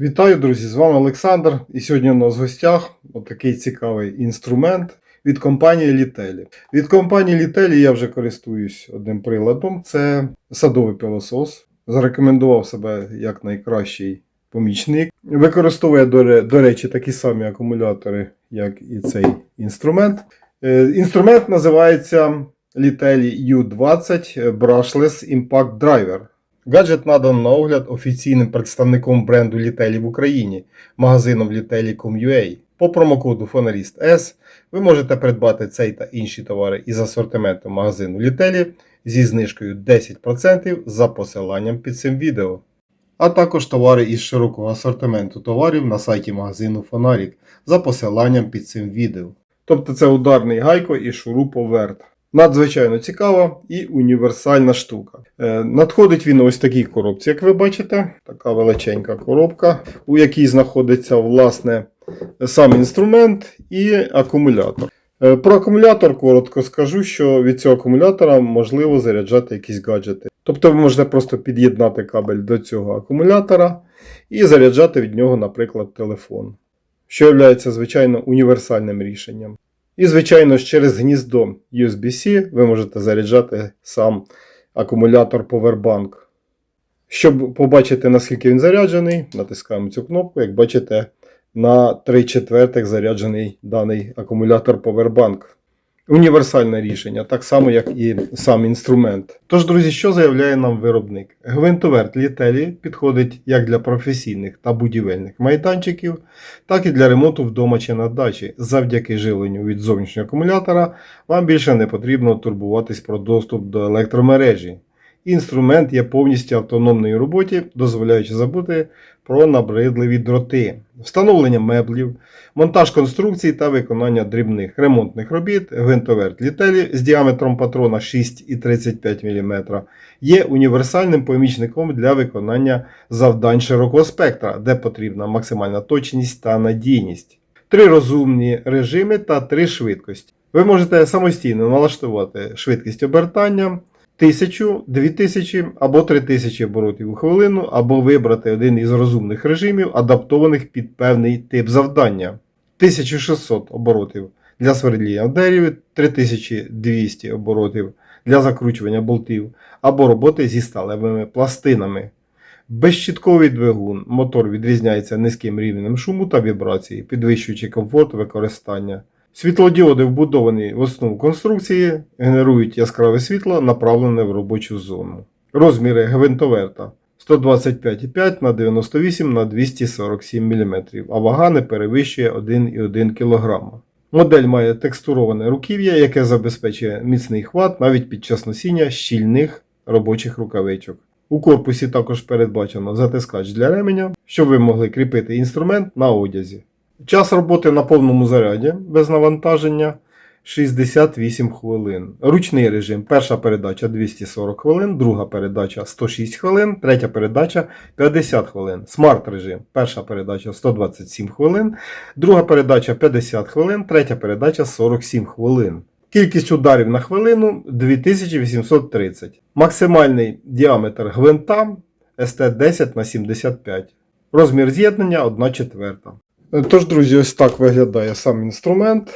Вітаю, друзі! З вами Олександр. І сьогодні у нас в гостях отакий цікавий інструмент від компанії Litelli. Від компанії Litelli я вже користуюсь одним приладом. Це садовий пилосос. Зарекомендував себе як найкращий помічник. Використовує, до, речі, такі самі акумулятори, як і цей інструмент. Е, Інструмент називається Litelli U20 Brushless Impact Driver. Гаджет надан на огляд офіційним представником бренду Litelli в Україні, магазином Litelli.com.ua. По промокоду Фонаріст S ви можете придбати цей та інші товари із асортименту магазину Litelli зі знижкою 10% за посиланням під цим відео. А також товари із широкого асортименту товарів на сайті магазину Фонарік за посиланням під цим відео. Тобто це ударний гайко і шуруповерт. Надзвичайно цікава і універсальна штука. Е, Надходить він ось такій коробці, як ви бачите, така величенька коробка, у якій знаходиться власне сам інструмент і акумулятор. Е, Про акумулятор коротко скажу, що від цього акумулятора можливо заряджати якісь гаджети. Тобто ви можете просто під'єднати кабель до цього акумулятора і заряджати від нього, наприклад, телефон, що є, звичайно, універсальним рішенням. І, звичайно через гніздо USB-C ви можете заряджати сам акумулятор Powerbank. Щоб побачити, наскільки він заряджений, натискаємо цю кнопку. Як бачите, на 3 четвертих заряджений даний акумулятор Powerbank. Універсальне рішення, так само, як і сам інструмент. Тож, друзі, що заявляє нам виробник? Гвинтоверт літелі підходить як для професійних та будівельних майданчиків, так і для ремонту вдома чи на дачі. Завдяки живленню від зовнішнього акумулятора вам більше не потрібно турбуватись про доступ до електромережі. Інструмент є повністю автономний у роботі, дозволяючи забути про набридливі дроти, встановлення меблів, монтаж конструкцій та виконання дрібних ремонтних робіт. Гвинтоверт Litelli з діаметром патрона 6,35 мм є універсальним помічником для виконання завдань широкого спектра, де потрібна максимальна точність та надійність. Три розумні режими та три швидкості. Ви можете самостійно налаштувати швидкість обертання. 1000, 2000 або 3000 оборотів у хвилину, або вибрати один із розумних режимів, адаптованих під певний тип завдання. 1600 оборотів для свердління дереві, 3200 оборотів для закручування болтів, або роботи зі сталевими пластинами. Безщітковий двигун. Мотор відрізняється низьким рівнем шуму та вібрації, підвищуючи комфорт використання. Світлодіоди вбудовані в основу конструкції, генерують яскраве світло, направлене в робочу зону. Розміри гвинтоверта 125,5 на 98 на 247 мм, а вага не перевищує 1,1 кг. Модель має текстуроване руків'я, яке забезпечує міцний хват навіть під час носіння щільних робочих рукавичок. У корпусі також передбачено затискач для ременя, щоб ви могли кріпити інструмент на одязі. Час роботи на повному заряді без навантаження 68 хвилин. Ручний режим. Перша передача 240 хвилин, друга передача 106 хвилин, третя передача 50 хвилин. Смарт режим. Перша передача 127 хвилин, друга передача 50 хвилин, третя передача 47 хвилин. Кількість ударів на хвилину 2830. Максимальний діаметр гвинта СТ10 на 75. Розмір з'єднання 1 четверта. Тож, друзі, ось так виглядає сам інструмент.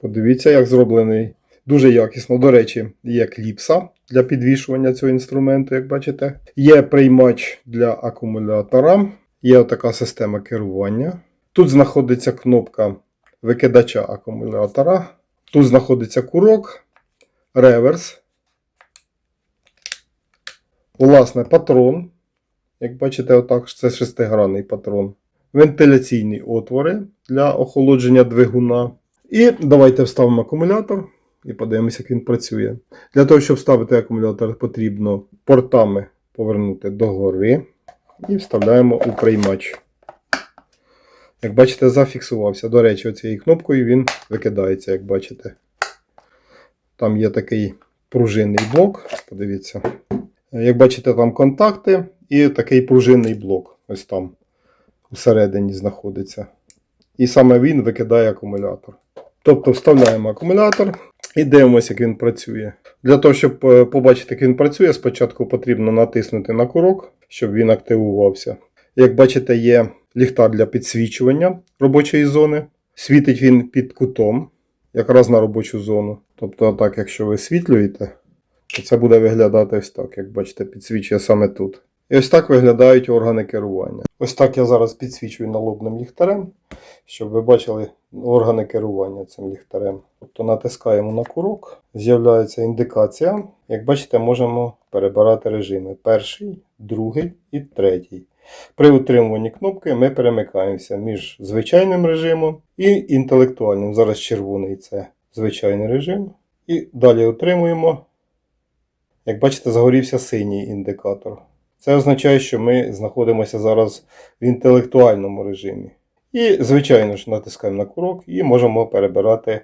Подивіться, як зроблений дуже якісно. До речі, є кліпса для підвішування цього інструменту, як бачите. Є приймач для акумулятора, є така система керування. Тут знаходиться кнопка викидача акумулятора. Тут знаходиться курок, реверс. Власне, патрон. Як бачите, отак це шестигранний патрон вентиляційні отвори для охолодження двигуна. І давайте вставимо акумулятор і подивимося, як він працює. Для того, щоб вставити акумулятор, потрібно портами повернути догори і вставляємо у приймач. Як бачите, зафіксувався. До речі, оцією кнопкою він викидається, як бачите. Там є такий пружинний блок. Подивіться. Як бачите, там контакти і такий пружинний блок. Ось там всередині знаходиться. І саме він викидає акумулятор. Тобто вставляємо акумулятор і дивимося, як він працює. Для того, щоб е, побачити, як він працює, спочатку потрібно натиснути на курок, щоб він активувався. Як бачите, є ліхтар для підсвічування робочої зони. Світить він під кутом, якраз на робочу зону. Тобто, так, якщо ви світлюєте, то це буде виглядати ось так, як бачите, підсвічує саме тут. І ось так виглядають органи керування. Ось так я зараз підсвічую налобним ліхтарем, щоб ви бачили органи керування цим ліхтарем. Тобто натискаємо на курок, з'являється індикація. Як бачите, можемо перебирати режими: перший, другий і третій. При утримуванні кнопки ми перемикаємося між звичайним режимом і інтелектуальним. Зараз червоний це звичайний режим. І далі утримуємо. Як бачите, загорівся синій індикатор. Це означає, що ми знаходимося зараз в інтелектуальному режимі. І, звичайно ж, натискаємо на курок і можемо перебирати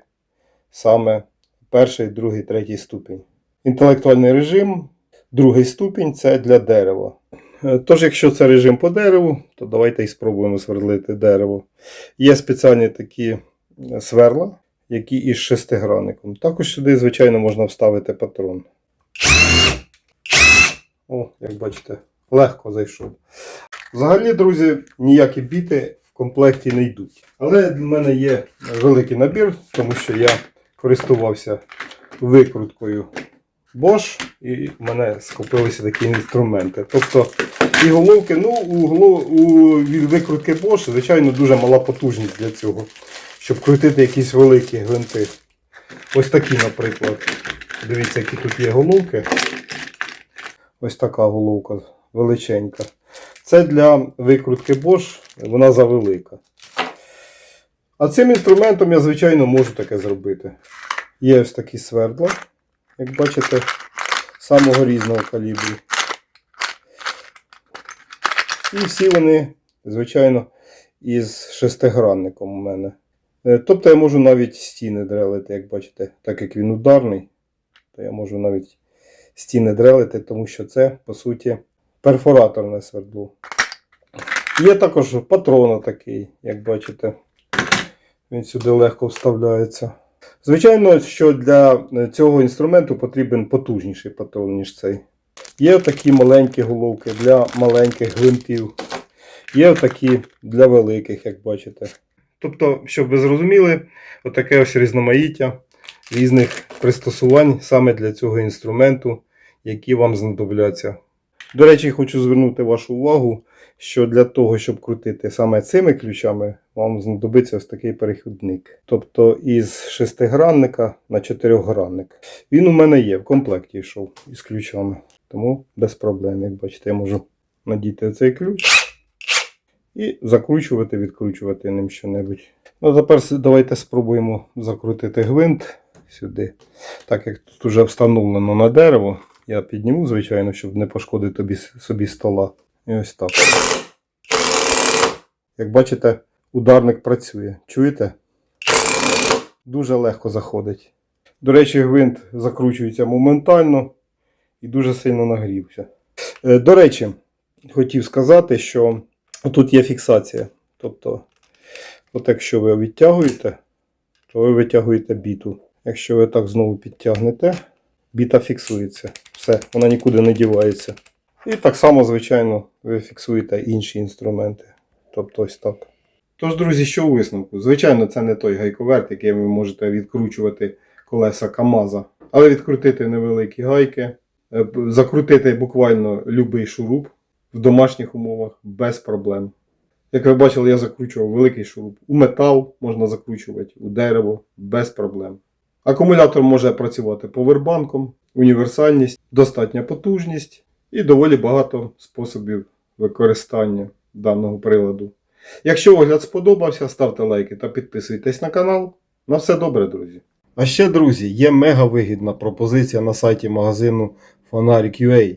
саме перший, другий, третій ступінь. Інтелектуальний режим, другий ступінь це для дерева. Е, Тож, якщо це режим по дереву, то давайте і спробуємо свердлити дерево. Є спеціальні такі е, сверла, які із шестигранником. Також сюди, звичайно, можна вставити патрон. О, як бачите, легко зайшов. Взагалі, друзі, ніякі біти в комплекті не йдуть. Але в мене є великий набір, тому що я користувався викруткою Bosch, і в мене скопилися такі інструменти. Тобто і головки, ну, у, у викрутки Bosch, звичайно, дуже мала потужність для цього, щоб крутити якісь великі гвинти. Ось такі, наприклад. Дивіться, які тут є головки. Ось така головка величенька. Це для викрутки Bosch, вона завелика. А цим інструментом я, звичайно, можу таке зробити. Є ось такі свердла, як бачите, самого різного калібру. І всі вони, звичайно, із шестигранником у мене. Е, Тобто я можу навіть стіни дрелити, як бачите, так як він ударний, то я можу навіть стіни дрелити, тому що це, по суті, перфораторне свердло. Є також патрон такий, як бачите. Він сюди легко вставляється. Звичайно, що для цього інструменту потрібен потужніший патрон, ніж цей. Є такі маленькі головки для маленьких гвинтів. Є такі для великих, як бачите. Тобто, щоб ви зрозуміли, отаке ось різноманіття різних пристосувань саме для цього інструменту, які вам знадобляться. До речі, хочу звернути вашу увагу, що для того, щоб крутити саме цими ключами, вам знадобиться ось такий перехідник. Тобто із шестигранника на чотирьохгранник. Він у мене є, в комплекті йшов із ключами. Тому без проблем, як бачите, я можу надіти цей ключ і закручувати, відкручувати ним що-небудь. Ну, тепер давайте спробуємо закрутити гвинт сюди. Так як тут вже встановлено на дерево, я підніму, звичайно, щоб не пошкодити тобі, собі стола. І ось так. Як бачите, ударник працює. Чуєте? Дуже легко заходить. До речі, гвинт закручується моментально і дуже сильно нагрівся. Е, До речі, хотів сказати, що тут є фіксація. Тобто, от якщо ви відтягуєте, то ви витягуєте біту. Якщо ви так знову підтягнете, біта фіксується. Все, вона нікуди не дівається. І так само, звичайно, ви фіксуєте інші інструменти. Тобто ось так. Тож, друзі, що у висновку? Звичайно, це не той гайковерт, який ви можете відкручувати колеса КАМАЗа, але відкрутити невеликі гайки, е, закрутити буквально будь-який шуруп в домашніх умовах без проблем. Як ви бачили, я закручував великий шуруп. У метал можна закручувати, у дерево без проблем. Акумулятор може працювати повербанком, універсальність, достатня потужність і доволі багато способів використання даного приладу. Якщо огляд сподобався, ставте лайки та підписуйтесь на канал. На все добре, друзі. А ще, друзі, є мега вигідна пропозиція на сайті магазину Фонарик.ua.